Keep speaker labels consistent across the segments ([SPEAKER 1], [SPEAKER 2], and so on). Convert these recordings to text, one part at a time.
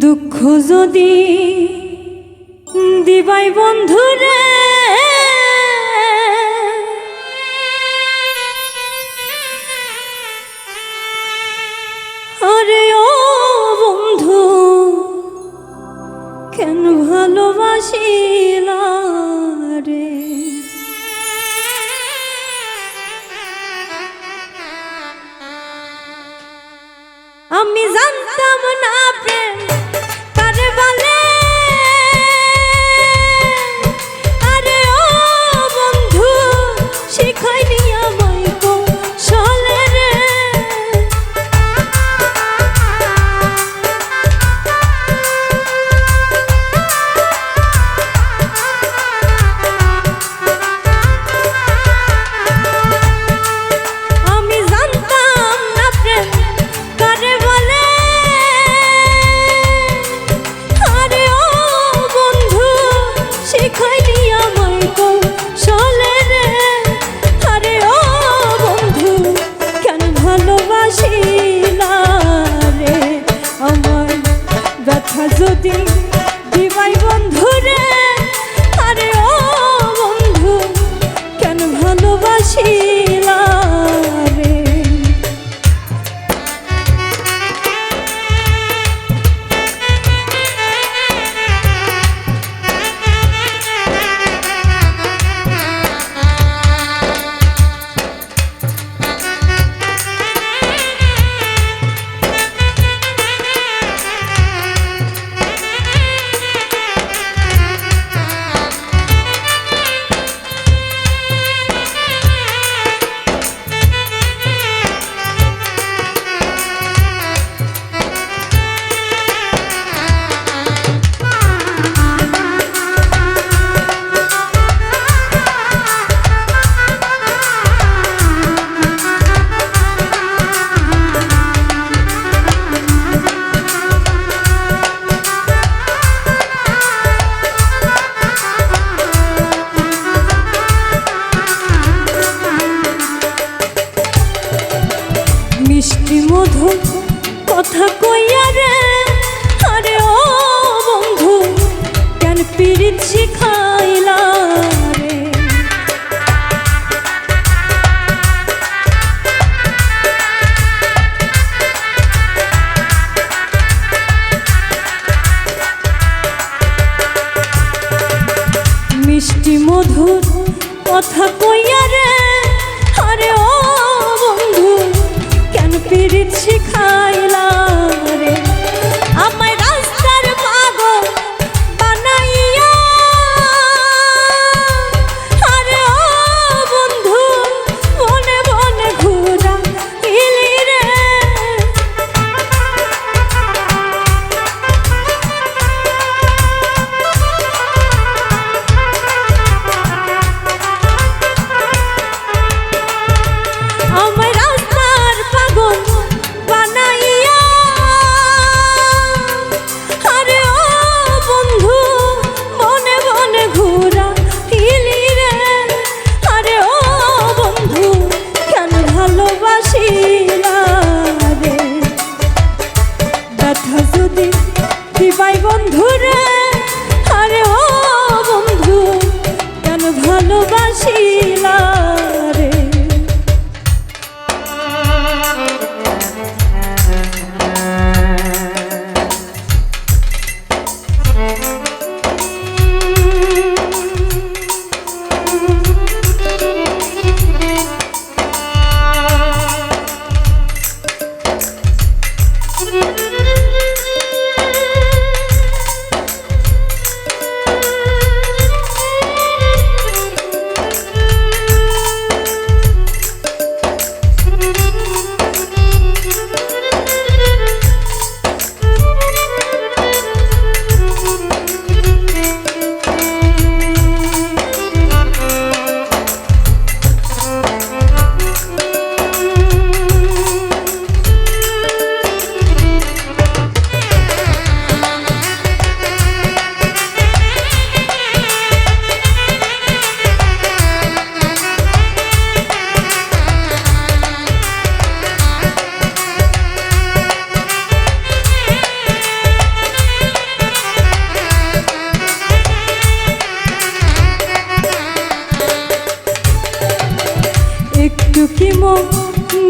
[SPEAKER 1] দুঃখ যদি দিবাই বন্ধুরে আরে ও বন্ধু কেন ভালোবাসিলা রে আমি জান দাম না প্রেম।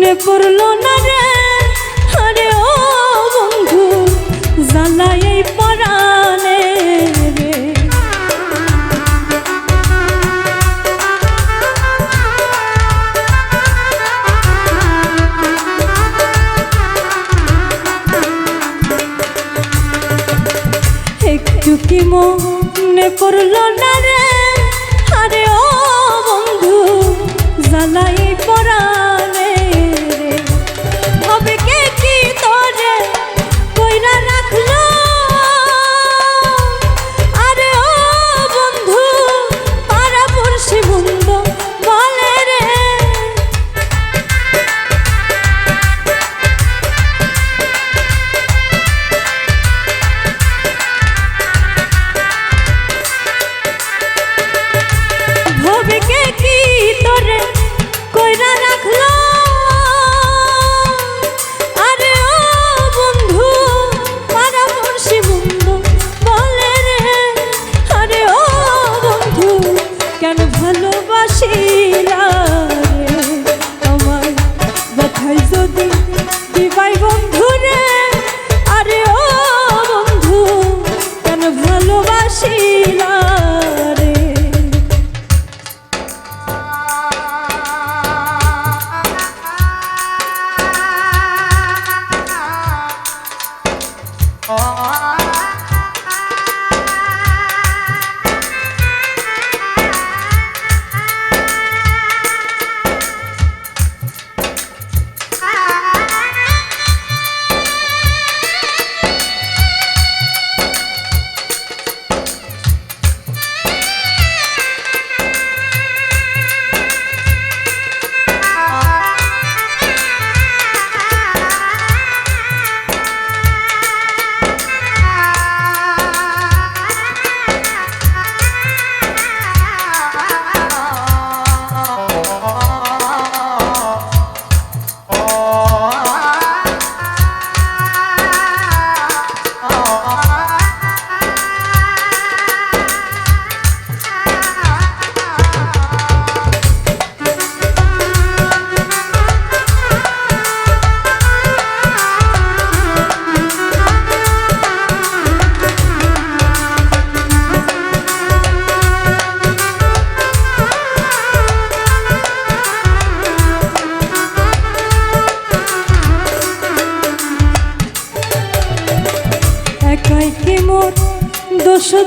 [SPEAKER 1] মনে পড়ল না রে। আরে ও বন্ধু জ্বালাই এই পরাণে রে। একটু কি মনে পড়ল না রে? আরে ও বন্ধু জ্বালাই যদি দিবাই বন্ধু রে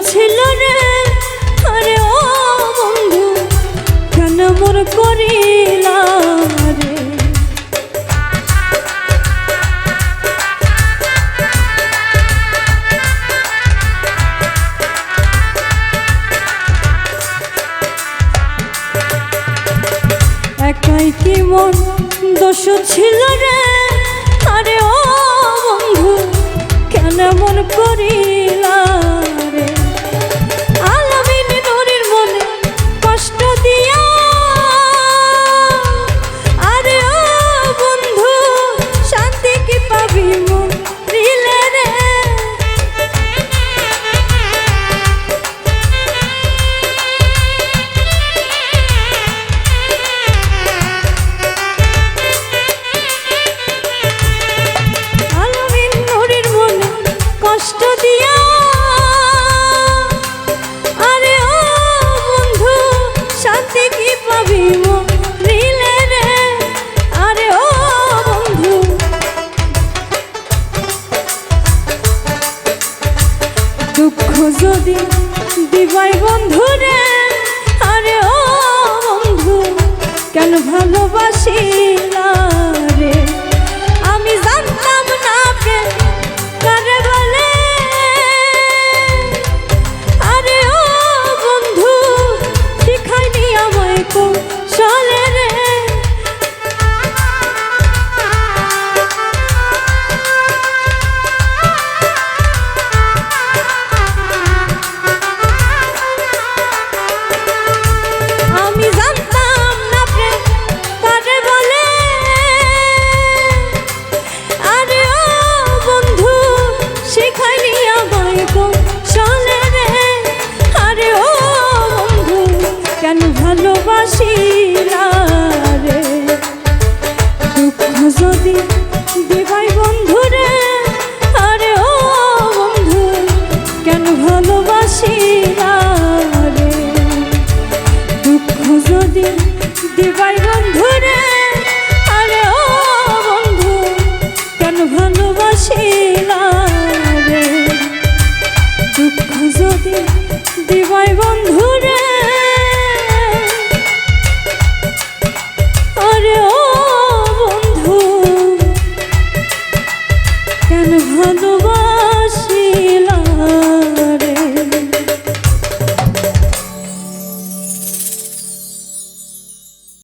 [SPEAKER 1] ছিল রে। আরে ও বন্ধু, কেন মোর করিলা রে? একাই কি মন দোষ ছিল রে? আরে ও বন্ধু, কেন মন করিলা যদি দিবাই বন্ধু